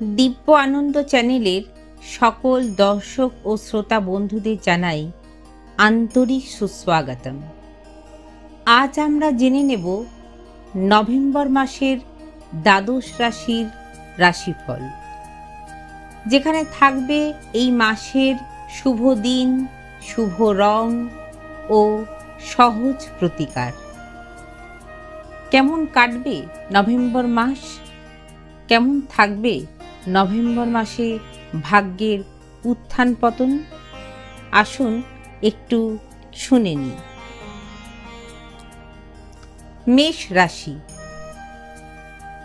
দিব্য আনন্দ চ্যানেলের সকল দর্শক ও শ্রোতা বন্ধুদের জানাই আন্তরিক সুস্বাগতম। আজ আমরা জেনে নেব নভেম্বর মাসের দ্বাদশ রাশির রাশিফল, যেখানে থাকবে এই মাসের শুভ দিন, শুভ রং ও সহজ প্রতিকার। কেমন কাটবে নভেম্বর মাস? কেমন থাকবে নভেম্বর মাসে ভাগ্যের উত্থান পতন? আসুন একটু শুনে নিই। মেষ রাশি।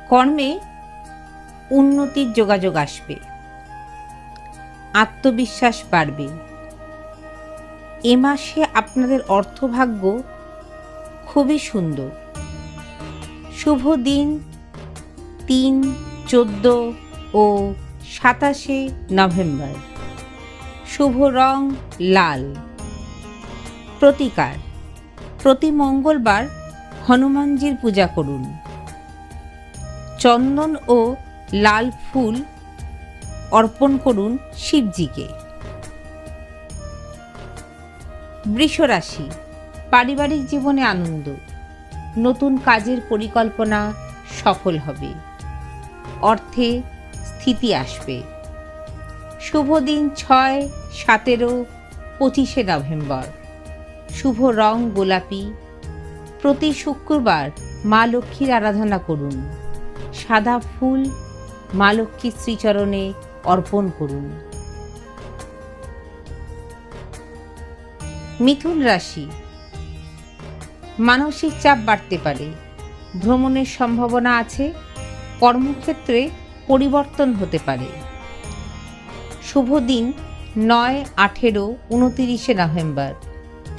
কর্মে উন্নতির যোগাযোগ আসবে। আত্মবিশ্বাস বাড়বে। এ মাসে আপনাদের অর্থভাগ্য খুবই সুন্দর। শুভ দিন। তিন, চোদ্দ ও সাতাশে নভেম্বর। শুভ রং লাল। প্রতিকার, প্রতি মঙ্গলবার হনুমানজির পূজা করুন। চন্দন ও লাল ফুল অর্পণ করুন শিবজিকে। বৃষরাশি, পারিবারিক জীবনে আনন্দ, নতুন কাজের পরিকল্পনা সফল হবে। অর্থে স্থিতি আসবে। শুভ দিন ছয়, সতেরো, পঁচিশে নভেম্বর। শুভ রং গোলাপি। প্রতি শুক্রবার মা লক্ষ্মীর আরাধনা করুন। সাদা ফুল মা লক্ষ্মীর শ্রীচরণে অর্পণ করুন। মিথুন রাশি। মানসিক চাপ বাড়তে পারে। ভ্রমণের সম্ভাবনা আছে। কর্মক্ষেত্রে পরিবর্তন হতে পারে। শুভ দিন, নয় আঠেরো উনতিরিশে নভেম্বর।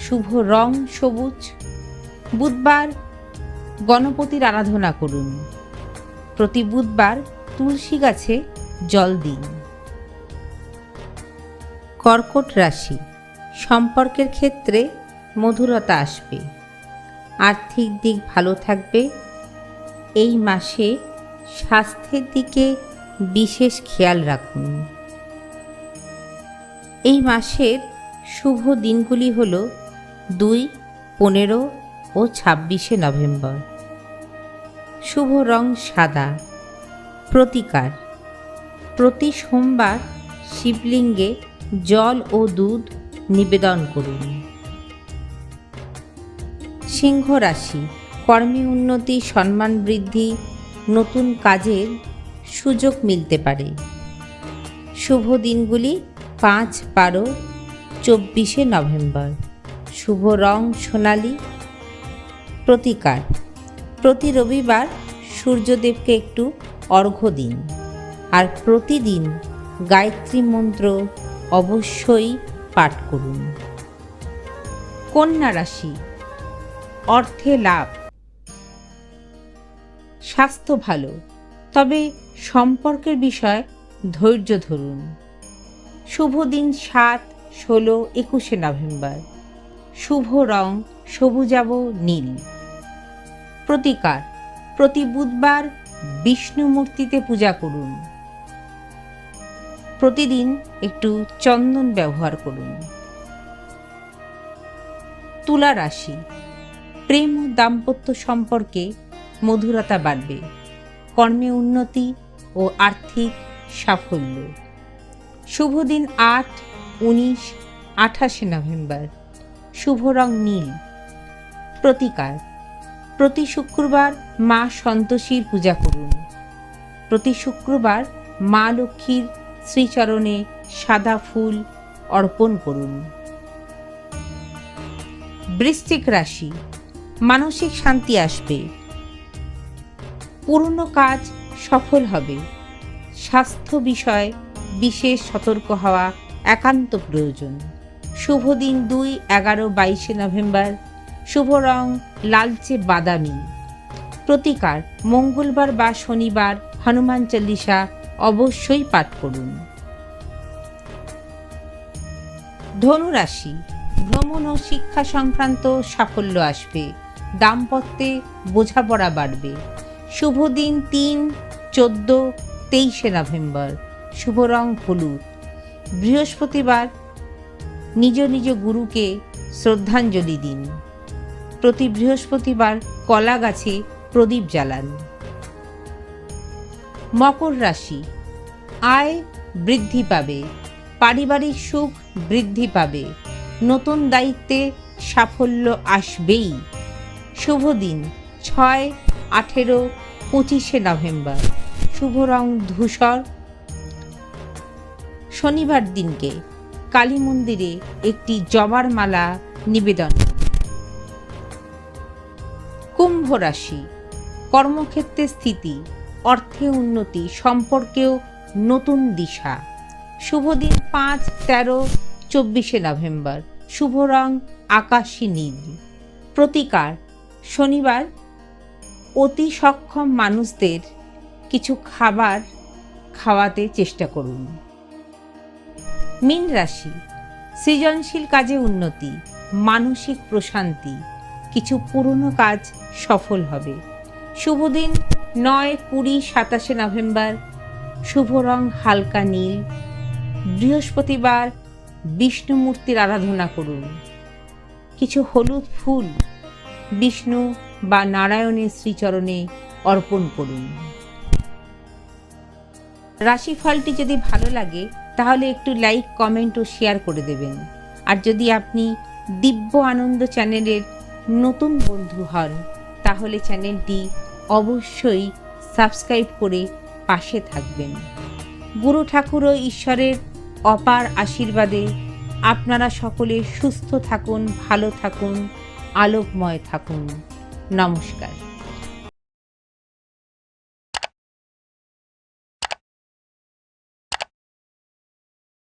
শুভ রং সবুজ। বুধবার গণপতির আরাধনা করুন। প্রতি বুধবার তুলসী গাছে জল দিন। কর্কট রাশি, সম্পর্কের ক্ষেত্রে মধুরতা আসবে। আর্থিক দিক ভালো থাকবে। এই মাসে স্বাস্থ্যের দিকে বিশেষ খেয়াল রাখুন। এই মাসের শুভ দিনগুলি হল দুই, পনেরো ও ছাব্বিশে নভেম্বর। শুভ রং সাদা। প্রতিকার। প্রতি সোমবার শিবলিঙ্গে জল ও দুধ নিবেদন করুন। সিংহ রাশি কর্মে উন্নতি, সম্মান বৃদ্ধি নতুন কাজের সুযোগ মিলতে পারে। শুভ দিনগুলি পাঁচ, বারো, চব্বিশে নভেম্বর। শুভ রং সোনালি। প্রতিকার। প্রতি রবিবার সূর্যদেবকে একটু অর্ঘ্য দিন। আর প্রতিদিন গায়ত্রী মন্ত্র অবশ্যই পাঠ করুন। কন্যা রাশি। অর্থে লাভ। স্বাস্থ্য ভালো। তবে সম্পর্কের বিষয় ধৈর্য ধরুন। শুভ দিন সাত, ষোলো, একুশে নভেম্বর। শুভ রং সবুজাব নীল। প্রতিকার, প্রতি বুধবার বিষ্ণু মূর্তিতে পূজা করুন। প্রতিদিন একটু চন্দন ব্যবহার করুন। তুলা রাশি, প্রেম দাম্পত্য সম্পর্কে মধুরতা বাড়বে। কর্মে উন্নতি ও আর্থিক সাফল্য। শুভ দিন আট, উনিশ, আঠাশে নভেম্বর। শুভ রং নীল। প্রতিকার। প্রতি শুক্রবার মা সন্তোষীর পূজা করুন। প্রতি শুক্রবার মা লক্ষ্মীর শ্রীচরণে সাদা ফুল অর্পণ করুন। বৃশ্চিক রাশি। মানসিক শান্তি আসবে। পুরনো কাজ সফল হবে। স্বাস্থ্য বিষয়ে বিশেষ সতর্ক হওয়া একান্ত প্রয়োজন। শুভ দিন দুই, এগারো, বাইশে নভেম্বর। শুভ রং লালচে বাদামি। প্রতিকার, মঙ্গলবার বা শনিবার হনুমান চল্লিশা অবশ্যই পাঠ করুন। ধনুরাশি, ভ্রমণ ও শিক্ষা সংক্রান্ত সাফল্য আসবে। দাম্পত্যে বোঝাপড়া বাড়বে। শুভ দিন তিন, চোদ্দ, তেইশে নভেম্বর। শুভ রং হলুদ। বৃহস্পতিবার নিজ নিজ গুরুকে শ্রদ্ধাঞ্জলি দিন। প্রতি বৃহস্পতিবার কলা গাছে প্রদীপ জ্বালান। মকর রাশি। আয় বৃদ্ধি পাবে। পারিবারিক সুখ বৃদ্ধি পাবে। নতুন দায়িত্বে সাফল্য আসবেই। শুভ দিন, ছয়, আঠেরো পঁচিশে নভেম্বর। শুভ রং ধূসর। শনিবার দিনকে কালী মন্দিরে একটি জবার মালা নিবেদন। কুম্ভ রাশি, কর্মক্ষেত্রে স্থিতি, অর্থে উন্নতি সম্পর্কেও নতুন দিশা। শুভ দিন পাঁচ, তেরো, চব্বিশে নভেম্বর। শুভ রং আকাশী নীল। প্রতিকার, শনিবার অতি সক্ষম মানুষদের কিছু খাবার খাওয়াতে চেষ্টা করুন। মীন রাশি, সৃজনশীল কাজে উন্নতি, মানসিক প্রশান্তি, কিছু পুরনো কাজ সফল হবে। শুভ দিন, নয় কুড়ি সাতাশে নভেম্বর, শুভ রং হালকা নীল। বৃহস্পতিবার বিষ্ণুমূর্তির আরাধনা করুন। কিছু হলুদ ফুল বিষ্ণু বা নারায়ণের শ্রীচরণে অর্পণ করুন। রাশিফলটি যদি ভালো লাগে, তাহলে একটু লাইক কমেন্ট ও শেয়ার করে দেবেন। আর যদি আপনি দিব্য আনন্দ চ্যানেলের নতুন বন্ধু হন, তাহলে চ্যানেলটি অবশ্যই সাবস্ক্রাইব করে পাশে থাকবেন। গুরু ঠাকুর ও ঈশ্বরের অপার আশীর্বাদে আপনারা সকলে সুস্থ থাকুন, ভালো থাকুন। আলোকময় থাকুন। নমস্কার।